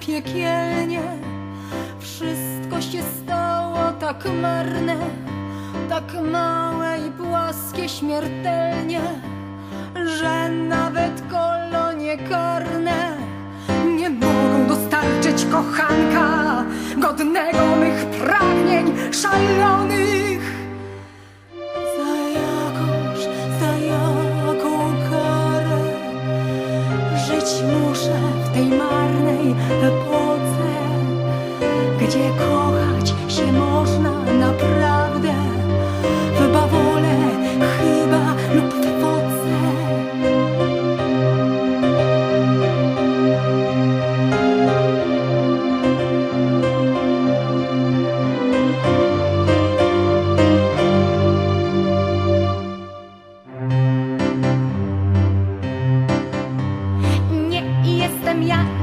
piekielnie. Wszystko się stało tak marne, tak małe i płaskie śmiertelnie, że nawet kolonie karne nie mogą dostarczyć kochanka godnego mych pragnień szalonych. tej marnej epoce, gdzie kobiety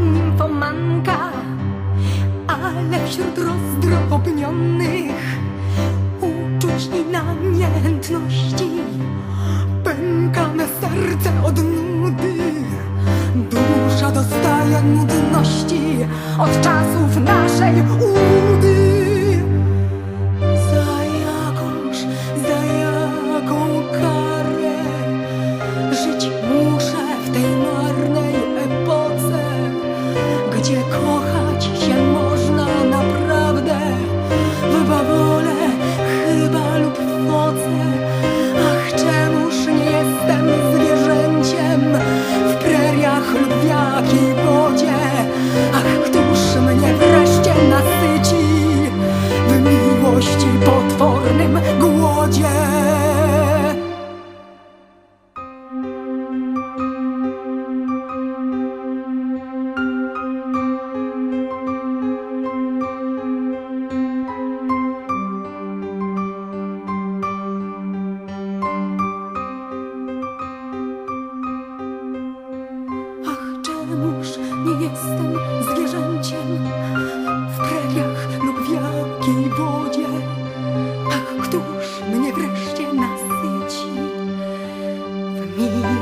nimfomanka Ale wśród rozdrobnionych Uczuć i namiętności Pęka me serce od nudy. Dusza dostaje nudności Od czasów naszej 你